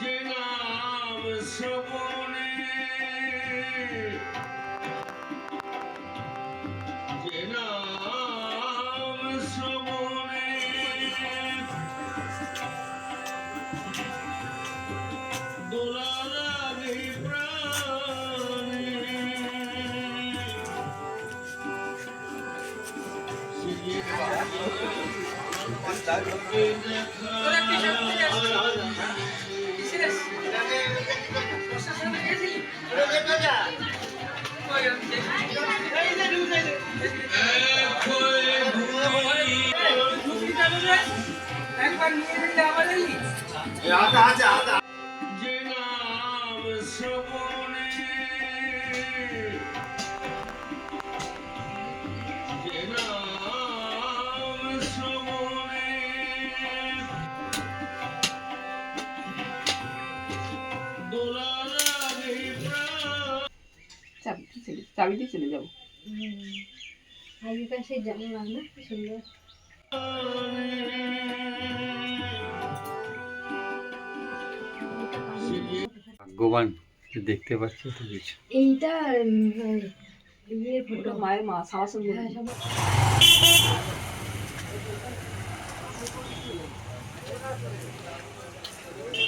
যে নাম শ্রবণে। যে নাম শ্রবণে। প্রাণে। একবার নিয়ে নিলে আবার চাবি দিয়ে চলে যাব। আগেকার সেই জানলা দেখতে পাচ্ছ তো কিছু? এইটা ইয়ে ফটো মায়ের মা শাসন Thank.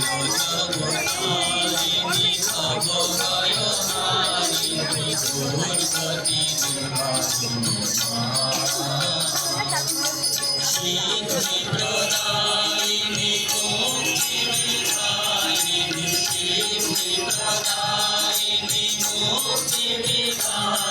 Thank you.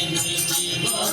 জীবন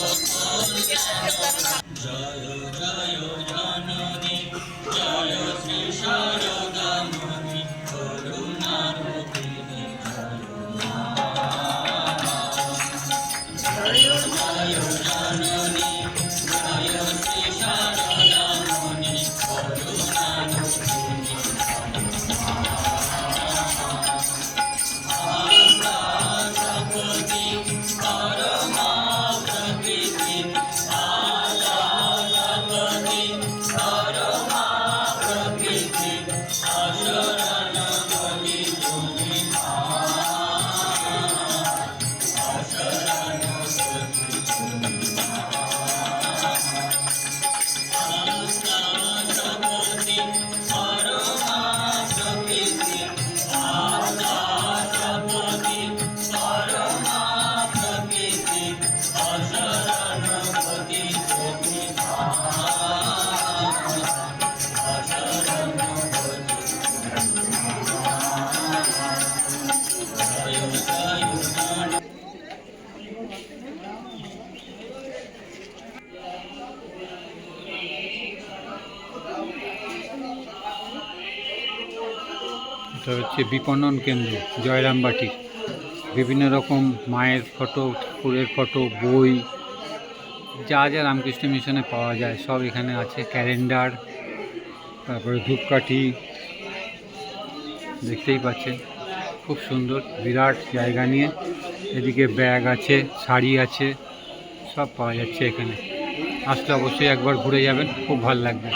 হ্যাঁ সব এটা হচ্ছে বিপণন কেন্দ্র, জয়রামবাটি। বিভিন্ন রকম মায়ের ফটো, ঠাকুরের ফটো, বই, যা যা রামকৃষ্ণ মিশনে পাওয়া যায়, সব এখানে আছে। ক্যালেন্ডার, তারপরে ধূপকাঠি, দেখতেই পাচ্ছেন। খুব সুন্দর, বিরাট জায়গা নিয়ে। এদিকে ব্যাগ আছে, শাড়ি আছে, সব পাওয়া যাচ্ছে এখানে। আসলে অবশ্যই একবার ঘুরে যাবেন, খুব ভালো লাগবে।